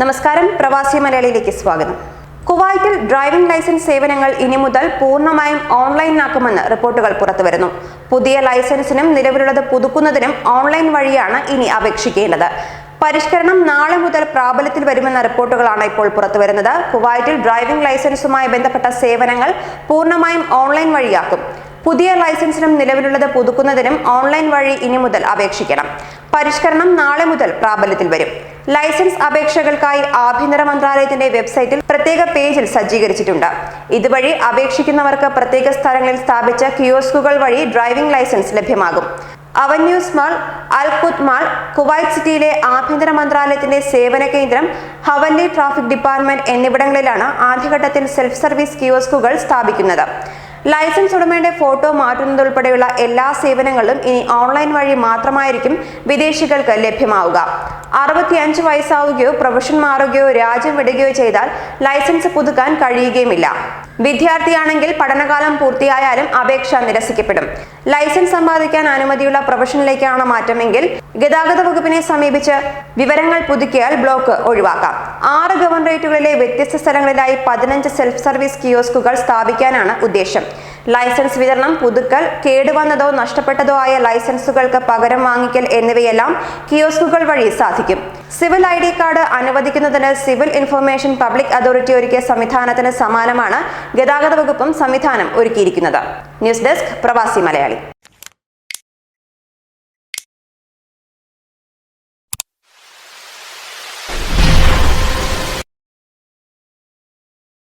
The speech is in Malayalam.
നമസ്കാരം. പ്രവാസി മലയാളിയിലേക്ക് സ്വാഗതം. കുവൈറ്റിൽ ഡ്രൈവിംഗ് ലൈസൻസ് സേവനങ്ങൾ ഇനി മുതൽ പൂർണമായും ഓൺലൈനാക്കുമെന്ന് റിപ്പോർട്ടുകൾ പുറത്തുവരുന്നു പുതിയ ലൈസൻസിനും നിലവിലുള്ളത് പുതുക്കുന്നതിനും ഓൺലൈൻ വഴിയാണ് ഇനി അപേക്ഷിക്കേണ്ടത്. പരിഷ്കരണം നാളെ മുതൽ പ്രാബല്യത്തിൽ വരുമെന്ന റിപ്പോർട്ടുകളാണ് ഇപ്പോൾ പുറത്തുവരുന്നത് കുവൈറ്റിൽ ഡ്രൈവിംഗ് ലൈസൻസുമായി ബന്ധപ്പെട്ട സേവനങ്ങൾ പൂർണമായും ഓൺലൈൻ വഴിയാക്കും. പുതിയ ലൈസൻസിനും നിലവിലുള്ളത് പുതുക്കുന്നതിനും ഓൺലൈൻ വഴി ഇനി മുതൽ അപേക്ഷിക്കണം. പരിഷ്കരണം നാളെ മുതൽ പ്രാബല്യത്തിൽ വരും. ലൈസൻസ് അപേക്ഷകൾക്കായി ആഭ്യന്തര മന്ത്രാലയത്തിന്റെ വെബ്സൈറ്റിൽ പ്രത്യേക പേജിൽ സജ്ജീകരിച്ചിട്ടുണ്ട്. ഇതുവഴി അപേക്ഷിക്കുന്നവർക്ക് പ്രത്യേക സ്ഥലങ്ങളിൽ സ്ഥാപിച്ച കിയോസ്കുകൾ വഴി ഡ്രൈവിംഗ് ലൈസൻസ് ലഭ്യമാകും. Avenues mall Al Kout mall Kuwait സിറ്റിയിലെ ആഭ്യന്തര മന്ത്രാലയത്തിന്റെ സേവന കേന്ദ്രം ഹവല്ലി ട്രാഫിക് ഡിപ്പാർട്ട്മെന്റ് എന്നിവിടങ്ങളിലാണ് ആദ്യഘട്ടത്തിൽ സെൽഫ് സർവീസ് കിയോസ്കുകൾ സ്ഥാപിക്കുന്നത്. ലൈസൻസ് ഉടമയുടെ ഫോട്ടോ മാറ്റുന്നതുൾപ്പെടെയുള്ള എല്ലാ സേവനങ്ങളും ഇനി ഓൺലൈൻ വഴി മാത്രമായിരിക്കും വിദേശികൾക്ക് ലഭ്യമാവുക. അറുപത്തിയഞ്ച് വയസ്സാവുകയോ പ്രൊഫഷൻ മാറുകയോ രാജ്യം വിടുകയോ ചെയ്താൽ ലൈസൻസ് പുതുക്കാൻ കഴിയുകയുമില്ല. വിദ്യാർത്ഥിയാണെങ്കിൽ പഠനകാലം പൂർത്തിയായാലും അപേക്ഷ നിരസിക്കപ്പെടും. ലൈസൻസ് സമ്പാദിക്കാൻ അനുമതിയുള്ള പ്രൊഫഷനിലേക്കാണ് മാറ്റമെങ്കിൽ ഗതാഗത വകുപ്പിനെ സമീപിച്ച് വിവരങ്ങൾ പുതുക്കിയാൽ ബ്ലോക്ക് ഒഴിവാക്കാം. ആറ് ഗവർണറേറ്റുകളിലെ വ്യത്യസ്ത സ്ഥലങ്ങളിലായി പതിനഞ്ച് സെൽഫ് സർവീസ് കിയോസ്കുകൾ സ്ഥാപിക്കാനാണ് ഉദ്ദേശം. ലൈസൻസ് വിതരണം പുതുക്കൽ കേടുവന്നതോ നഷ്ടപ്പെട്ടതോ ആയ ലൈസൻസുകൾക്ക് പകരം വാങ്ങിക്കൽ എന്നിവയെല്ലാം കിയോസ്കുകൾ വഴി സാധിക്കും. സിവിൽ ഐ ഡി കാർഡ് അനുവദിക്കുന്നതിന് സിവിൽ ഇൻഫർമേഷൻ പബ്ലിക് അതോറിറ്റി ഒരുക്കിയ സംവിധാനത്തിന് സമാനമാണ് ഗതാഗത വകുപ്പും സംവിധാനം ഒരുക്കിയിരിക്കുന്നത്. ന്യൂസ് ഡെസ്ക് പ്രവാസി മലയാളി.